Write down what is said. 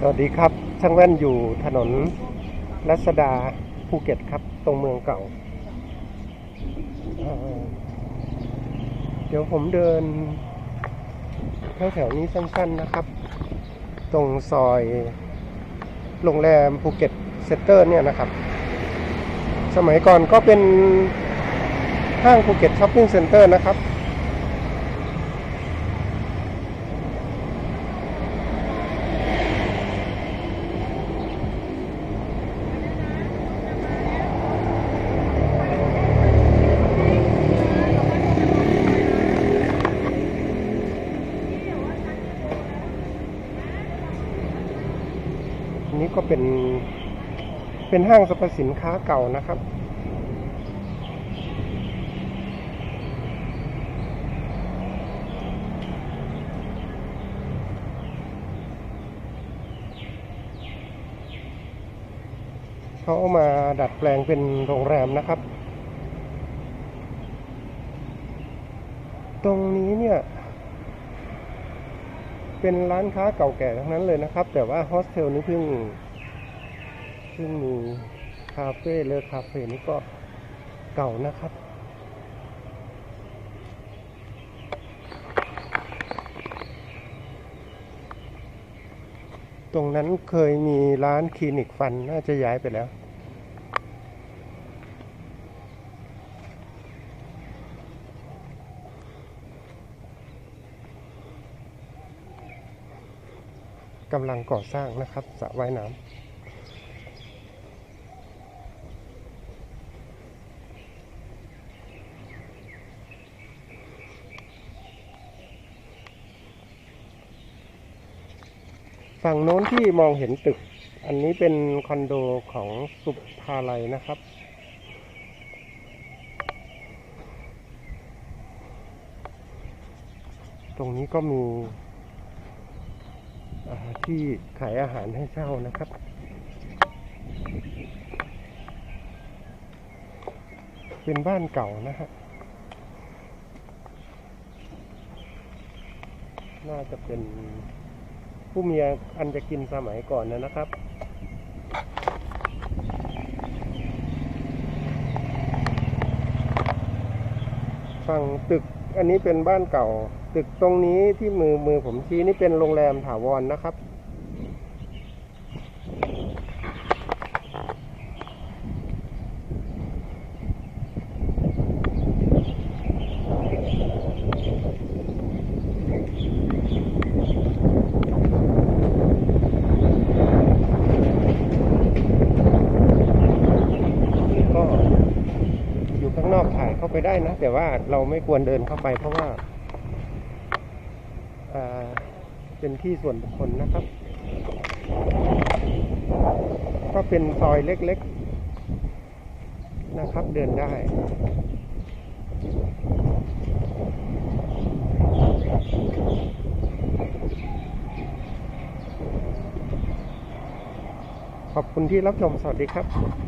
สวัสดีครับ ช่างแว่นอยู่ถนนรัศดาภูเก็ตครับ ตรงเมืองเก่าเอ่อเดี๋ยวผมเดินแถวๆนี้สั้นๆนะครับ ตรงซอยโรงแรมภูเก็ตเซ็นเตอร์เนี่ยนะครับ สมัยก่อนก็เป็นห้างภูเก็ตช้อปปิ้งเซ็นเตอร์นะครับ นี้ก็เป็น เป็นห้างสรรพสินค้าเก่านะครับ เขาเอามาดัดแปลงเป็นโรงแรมนะครับ ตรงนี้เนี่ย เป็นร้านค้าเก่าแก่ทั้งนั้นเลยนะครับ แต่ว่าโฮสเทลนี้เพิ่งเพิ่งมีคาเฟ่เลอคาเฟ่นี่ก็เก่านะครับ ตรงนั้นเคยมีร้านคลินิกฟันน่าจะย้ายไปแล้ว กำลังก่อสร้างนะครับสระว่ายน้ำฝั่งโน้นที่มองเห็นตึก อันนี้เป็นคอนโดของสุภาลัยนะครับ ตรงนี้ก็มี ที่ขายอาหารให้เช่านะครับ เป็นบ้านเก่านะฮะ น่าจะเป็นผู้มีอันจะกินสมัยก่อนนะนะครับฝั่งตึกอันนี้เป็นบ้านเก่า ตึกตรงนี้ที่มือมือผมชี้นี่เป็นโรงแรมถาวรนนะครับ ก็อยู่ข้างนอกถ่ายเข้า ไปได้นะ แต่ว่าเราไม่ควรเดินเข้าไปเพราะว่าเป็นที่ส่วนบุคคลนะครับ ก็เป็นซอยเล็กๆ นะครับ เดินได้ขอบคุณที่รับชม สวัสดีครับ